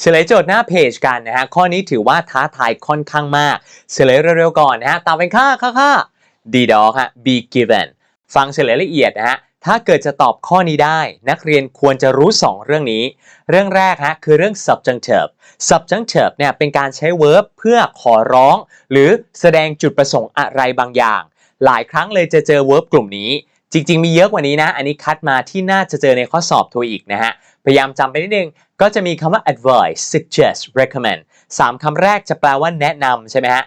เฉลยโจทย์หน้าเพจกันนะฮะข้อนี้ถือว่าท้าทายค่อนข้างมาก เฉลยเร็วๆก่อนนะฮะตามเป็นค่าค่าค่า D dog ฮะ be given ฟังเฉลยละเอียดนะฮะถ้าเกิดจะตอบข้อนี้ได้ นักเรียนควรจะรู้ 2 เรื่องนี้ เรื่องแรกฮะคือเรื่อง subjunctive subjunctive เนี่ยเป็นการใช้ verb เพื่อขอร้อง หรือแสดงจุดประสงค์อะไรบางอย่าง หลายครั้งเลยจะเจอ verb กลุ่มนี้ จริง ๆ มีเยอะกว่านี้นะ อันนี้คัดมาที่น่าจะเจอในข้อสอบทัวอีกนะฮะ พยายามจำไปนิดนึง ก็จะมีคำว่า advise suggest recommend สามคำแรกจะแปลว่าแนะนำใช่ไหมฮะ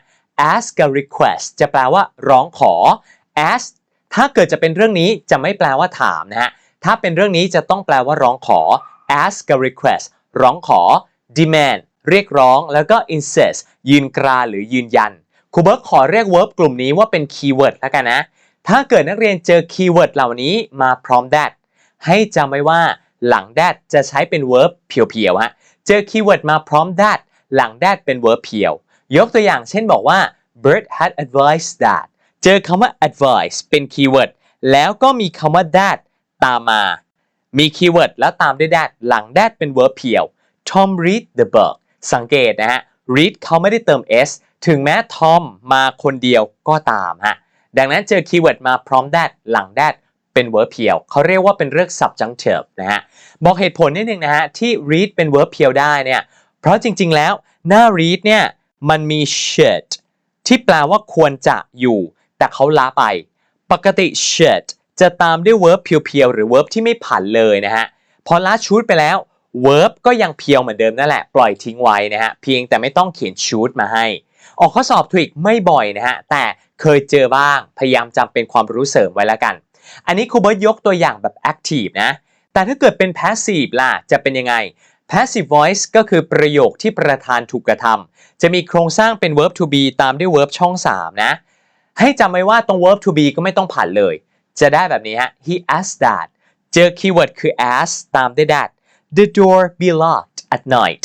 ask กับ request จะแปลว่าร้องขอ ask ถ้าเกิดจะเป็นเรื่องนี้จะไม่แปลว่าถามนะฮะ ถ้าเป็นเรื่องนี้จะต้องแปลว่าร้องขอ ask กับ request ร้องขอ demand เรียกร้อง แล้วก็ insist ยืนกรานหรือยืนยันครูเบิร์กขอเรียก verb กลุ่มนี้ว่าเป็น keyword แล้วกันนะ ถ้าเกิดนักเรียนเจอ keyword เหล่านี้มาพร้อม that ให้จำไว้ว่าหลัง that จะใช้เป็น verb เพียวๆฮะ เจอ keyword มาพร้อม that หลัง that เป็น verb เพียว ยกตัวอย่างเช่นบอกว่า Bert had advised that เจอคำว่า advice เป็น keyword แล้วก็มีคำว่า that ตามมา มี keyword แล้วตามด้วย that หลัง that เป็น verb เพียว Tom read the book สังเกตนะฮะ read เขาไม่ได้เติม s ถึงแม้ Tom มาคนเดียวก็ตามฮะ ดังนั้นเจอ keyword มาพร้อม that หลัง that เป็น verb เพียวเขาเรียกว่าเป็นเรื่อง subjunctive นะฮะ บอกเหตุผลนิดนึงนะฮะ ที่ read เป็น verb เพียวได้เนี่ย เพราะจริงๆ แล้วหน้า read เนี่ย มันมี should ที่แปลว่าควรจะอยู่ แต่เขาลาไป ปกติ should จะตามด้วย verb เพียวๆ หรือ verb ที่ไม่ผันเลยนะฮะ พอล้า should ไปแล้ว verb ก็ยังเพียวเหมือนเดิมนั่นแหละ ปล่อยทิ้งไว้นะฮะ เพียงแต่ไม่ต้องเขียน should มาให้ ออกข้อสอบทวิกไม่บ่อยนะฮะแต่เคยเจอบ้าง พยายามจำเป็นความรู้เสริมไว้แล้วกัน อันนี้ครูเบิร์ตยกตัวอย่างแบบ active นะ แต่ถ้าเกิดเป็น passive ล่ะ จะเป็นยังไง passive voice ก็คือประโยคที่ประธานถูกกระทำจะมีโครงสร้างเป็น verb to be ตามด้วย verb ช่อง 3 นะ ให้จำไว้ว่าตรง verb to be ก็ไม่ต้องผ่านเลย จะได้แบบนี้ฮะ he asked that เจอคีย์เวิร์ดคือ ask ตามด้วย that the door be locked at night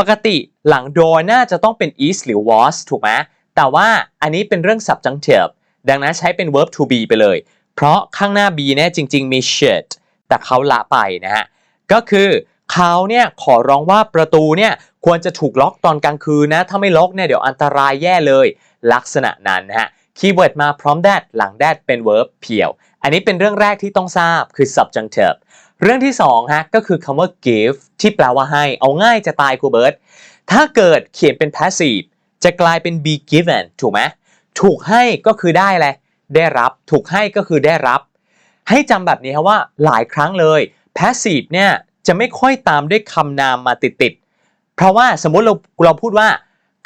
ปกติหลัง door น่าจะต้องเป็น is หรือ was ถูกไหมแต่ว่าอันนี้เป็นเรื่อง subjunctive ดังนั้นใช้เป็น verb to be ไปเลย เพราะข้างหน้า be เนี่ยจริง ๆ มี should แต่เขาละไปนะฮะ ก็คือเขาเนี่ยขอร้องว่าประตูเนี่ยควรจะถูกล็อกตอนกลางคืนนะ ถ้าไม่ล็อกเนี่ยเดี๋ยวอันตรายแย่เลย ลักษณะนั้นนะฮะ คีย์เวิร์ดมาพร้อม that หลัง that เป็น verb เพียว อันนี้เป็นเรื่องแรกที่ต้องทราบคือ subjunctive เรื่องที่2ฮะก็คือคำว่า give ที่แปลว่าให้ เอาง่ายจะตายครูเบิร์ตถ้าเกิดเขียนเป็น passive จะกลายเป็น be given ถูกไหมถูกให้ก็คือได้เลยได้รับ ถูกให้ก็คือได้รับ ให้จำแบบนี้ครับว่าหลายครั้งเลย passive เนี่ยจะไม่ค่อยตามด้วยคำนามมาติดๆ เพราะว่าสมมุติเราเราพูดว่า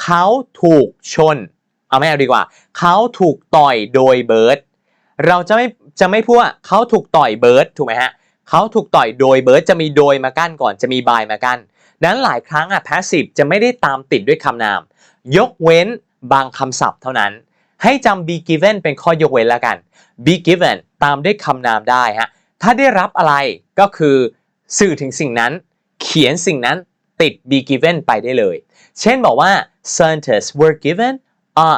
เขาถูกชน เอาไม่เอาดีกว่า เขาถูกต่อยโดยเบิร์ดเราจะไม่จะไม่พูดว่าเขาถูกต่อยเบิร์ดถูกไหมฮะ เขาถูกต่อยโดยเบิร์ดจะมีโดยมากั้นก่อนจะมีบายมากั้นดังนั้นหลายครั้งอะ passive จะไม่ได้ตามติดด้วยคำนาม ยกเว้นบางคำศัพท์เท่านั้น ให้จำ be given เป็นข้อยกเว้นแล้วกัน be given ตามด้วยคำนามได้ฮะถ้าได้รับอะไรก็คือสื่อถึงสิ่งนั้น เขียนสิ่งนั้นติด be given ไปได้เลย เช่นบอกว่า scientists were given a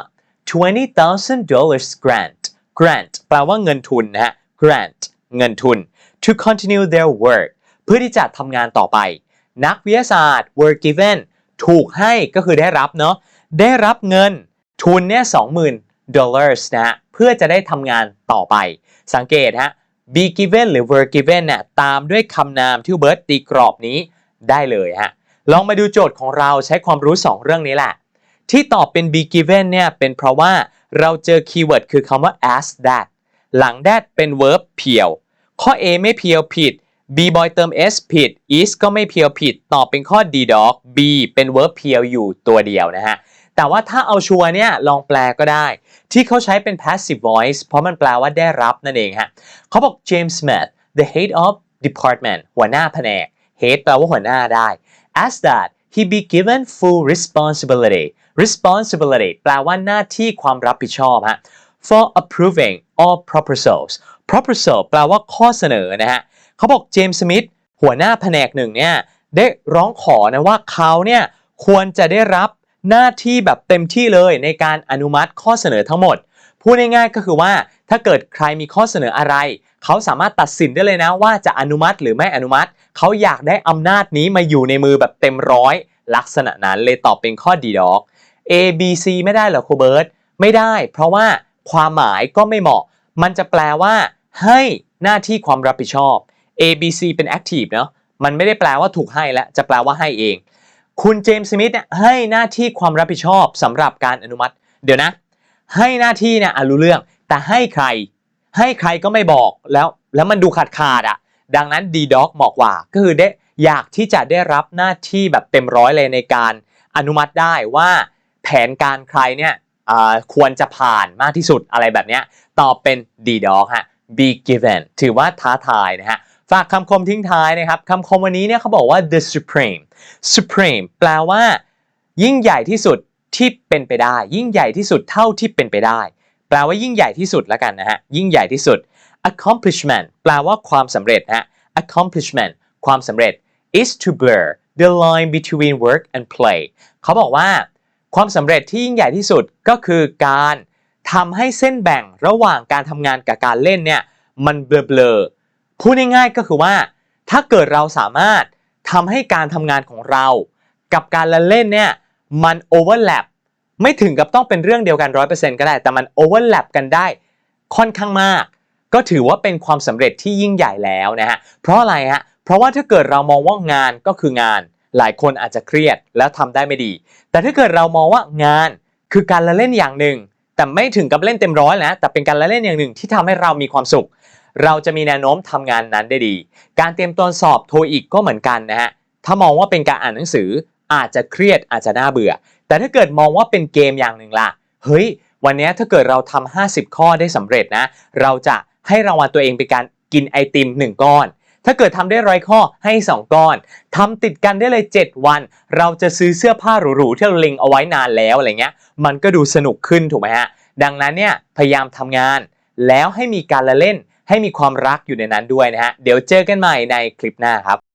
$20,000 grant grant แปลว่าเงินทุนนะฮะ grant เงินทุน to continue their work เพื่อที่จะทำงานต่อไป นักวิทยาศาสตร์ were given ถูกให้ก็คือได้รับเนาะได้รับเงินทุนเนี่ย20,000 dollars นะฮะเพื่อจะได้ทำงานต่อไป สังเกตฮะ be given หรือ were given เนี่ยตามด้วยคำนามที่เบิร์ตตีกรอบนี้ได้เลยฮะลองมาดูโจทย์ของเราใช้ความรู้ 2 เรื่องนี้แหละ ที่ตอบเป็น be given เนี่ยเป็นเพราะว่าเราเจอคีย์เวิร์ดคือคำว่า as that หลัง that เป็น verb เพียว ข้อ A ไม่เพียวผิด B boy เติม s ผิด is ก็ไม่เพียวผิด ตอบเป็นข้อ D dog B เป็น verb เพียวอยู่ตัวเดียวนะฮะ แต่ว่าถ้าเอาชัวร์เนี่ยลองแปลก็ได้ ที่เขาใช้เป็น passive voice เพราะมันแปลว่าได้รับนั่นเองฮะเขาบอก James Smith the head of department หัวหน้าแผนก head แปลว่าหัวหน้าได้ as that he be given full responsibility responsibility แปลว่าหน้าที่ความรับผิดชอบฮะ for approving all proposals proposal แปลว่าข้อเสนอนะฮะเขาบอกเจมส์สมิธหัวหน้าแผนกหนึ่งเนี่ยได้ร้องขอนะว่าเขาเนี่ยควรจะได้รับหน้าที่แบบเต็มที่เลยในการอนุมัติข้อเสนอทั้งหมด พูดง่ายๆก็คือว่าถ้าเกิดใครมีข้อเสนออะไร เขาสามารถตัดสินได้เลยนะว่าจะอนุมัติหรือไม่อนุมัติ เขาอยากได้อำนาจนี้มาอยู่ในมือแบบเต็มร้อยลักษณะนั้นเลยตอบเป็นข้อดีดอก A B C ไม่ได้เหรอครูเบิร์ตไม่ได้ เพราะว่าความหมายก็ไม่เหมาะ มันจะแปลว่า ให้หน้าที่ความรับผิดชอบ A B C เป็น active เนาะมันไม่ได้แปลว่าถูกให้แล้วจะแปลว่าให้เอง คุณเจมส์สมิธเนี่ยให้หน้าที่ความรับผิดชอบสำหรับการอนุมัติ เดี๋ยวนะ ให้หน้าที่เนี่ยรู้เรื่อง แต่ให้ใคร ให้ใครก็ไม่บอกแล้วแล้วมันดูขาดขาดๆอะดังนั้น D Doc เหมาะกว่า ก็คือได้อยากที่จะได้รับหน้าที่แบบเต็มร้อยเลยในการอนุมัติได้ว่าแผนการใครเนี่ยควรจะผ่านมากที่สุดอะไรแบบเนี้ยตอบเป็น D Doc ฮะ be given ถือว่าท้าทายนะฮะฝากคำคมทิ้งท้ายนะครับคำคมวันนี้เนี่ยเขาบอกว่า the supreme supreme แปลว่า ยิ่งใหญ่ที่สุดที่เป็นไปได้ ยิ่งใหญ่ที่สุดเท่าที่เป็นไปได้ แปลว่ายิ่งใหญ่ที่สุดแล้วกันนะฮะยิ่งใหญ่ที่สุด accomplishment แปลว่าความสำเร็จนะฮะ accomplishment ความสำเร็จ is to blur the line between work and play เขาบอกว่า ความสำเร็จที่ยิ่งใหญ่ที่สุดก็คือการ ทำให้เส้นแบ่งระหว่างการทำงานกับการเล่นเนี่ยมันเบลอๆพูดง่ายๆก็คือว่า ถ้าเกิดเราสามารถทำให้การทำงานของเรา กับการละเล่นเนี่ยมันโอเวอร์แลปไม่ถึงกับต้องเป็นเรื่องเดียวกัน 100%ก็ได้ แต่มันโอเวอร์แลปกันได้ค่อนข้างมาก ก็ถือว่าเป็นความสำเร็จที่ยิ่งใหญ่แล้วนะฮะเพราะอะไรฮะเพราะว่าถ้าเกิดเรามองว่างานก็คืองาน หลายคนอาจจะเครียดแล้วทำได้ไม่ดี แต่ถ้าเกิดเรามองว่างานคือการละเล่นอย่างหนึ่ง แต่ไม่ถึงกับเล่นเต็มร้อยนะ แต่เป็นการละเล่นอย่างหนึ่งที่ทำให้เรามีความสุข เราจะมีแนวโน้มทำงานนั้นได้ดี การเตรียมตัวสอบโทอีกก็เหมือนกันนะฮะ ถ้ามองว่าเป็นการอ่านหนังสืออาจจะเครียดอาจจะน่าเบื่อ แต่ถ้าเกิดมองว่าเป็นเกมอย่างหนึ่งล่ะ เฮ้ย วันนี้ถ้าเกิดเราทำ50 ข้อได้สำเร็จนะ เราจะให้รางวัลตัวเองเป็นการกินไอติม 1 ก้อน ถ้าเกิดทำได้ร้อยข้อให้ 2 ก้อนทำติดกันได้เลย 7 วัน เราจะซื้อเสื้อผ้าหรูๆที่เราเล็งเอาไว้นานแล้วอะไรเงี้ย มันก็ดูสนุกขึ้นถูกไหมฮะ ดังนั้นเนี่ยพยายามทำงาน แล้วให้มีการละเล่น ให้มีความรักอยู่ในนั้นด้วยนะฮะ เดี๋ยวเจอกันใหม่ในคลิปหน้าครับ